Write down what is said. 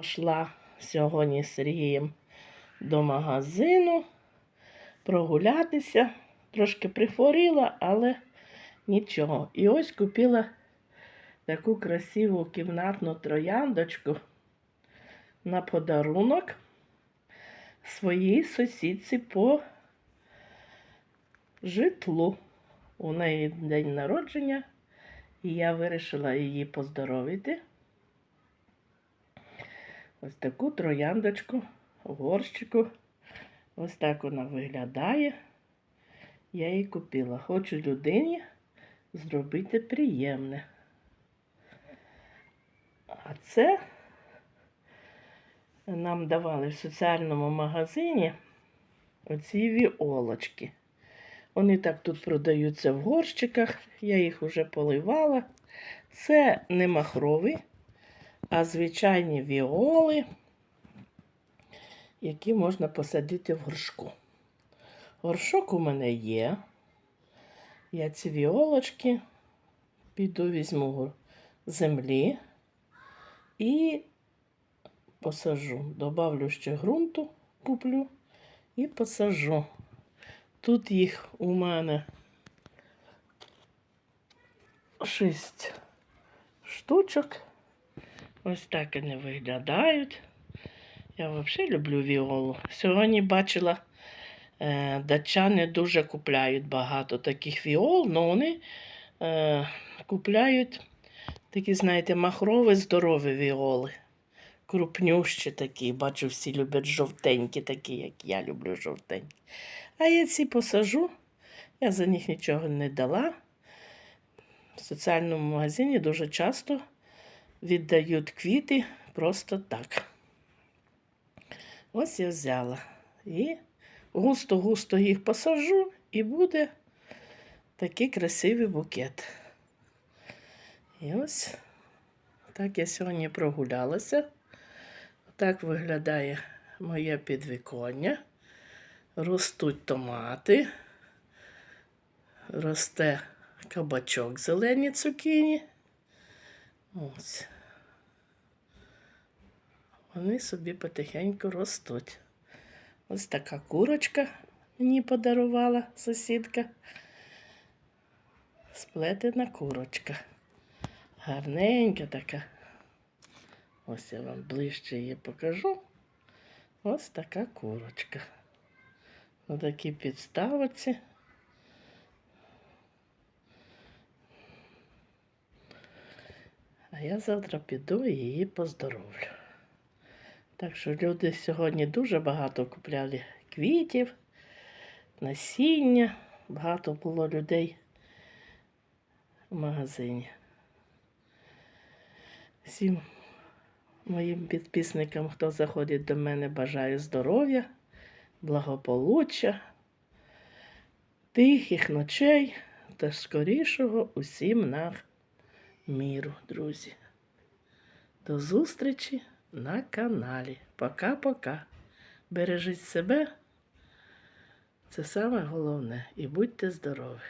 Пішла сьогодні з Сергієм до магазину прогулятися. Трошки прихворіла, але нічого. І ось купила таку красиву кімнатну трояндочку на подарунок своїй сусідці по житлу. У неї день народження, і я вирішила її поздоровити. Ось таку трояндочку горщику. Ось так вона виглядає. Я її купила. Хочу людині зробити приємне. А це нам давали в соціальному магазині оці віолочки. Вони так тут продаються в горщиках, я їх вже поливала. Це не махрові, а звичайні віоли, які можна посадити в горшку. Горшок у мене є. Я ці віолочки піду візьму землі і посажу. Добавлю ще ґрунту, куплю і посажу. Тут їх у мене шість штучок. Ось так вони виглядають. Я взагалі люблю віолу. Сьогодні бачила, е, датчани дуже купляють багато таких віол, але вони е, купляють такі, знаєте, махрові, здорові віоли. Крупнющі такі. Бачу, всі люблять жовтенькі, такі, як я люблю жовтенькі. А я ці посажу. Я за них нічого не дала. В соціальному магазині дуже часто віддають квіти просто так. Ось я взяла. І густо-густо їх посажу, і буде такий красивий букет. І ось так я сьогодні прогулялася. Так виглядає моє підвіконня. Ростуть томати, росте кабачок зелені цукіні. Ось. Вони собі потихеньку ростуть. Ось така курочка мені подарувала сусідка. Сплетена курочка. Гарненька така. Ось я вам ближче її покажу. Ось така курочка. На такій підставці. А я завтра піду і її поздоровлю. Так що люди сьогодні дуже багато купляли квітів, насіння. Багато було людей в магазині. Всім моїм підписникам, хто заходить до мене, бажаю здоров'я, благополуччя, тихих ночей та скорішого усім нам міру, друзі. До зустрічі на каналі. Пока-пока. Бережіть себе. Це саме головне. І будьте здорові!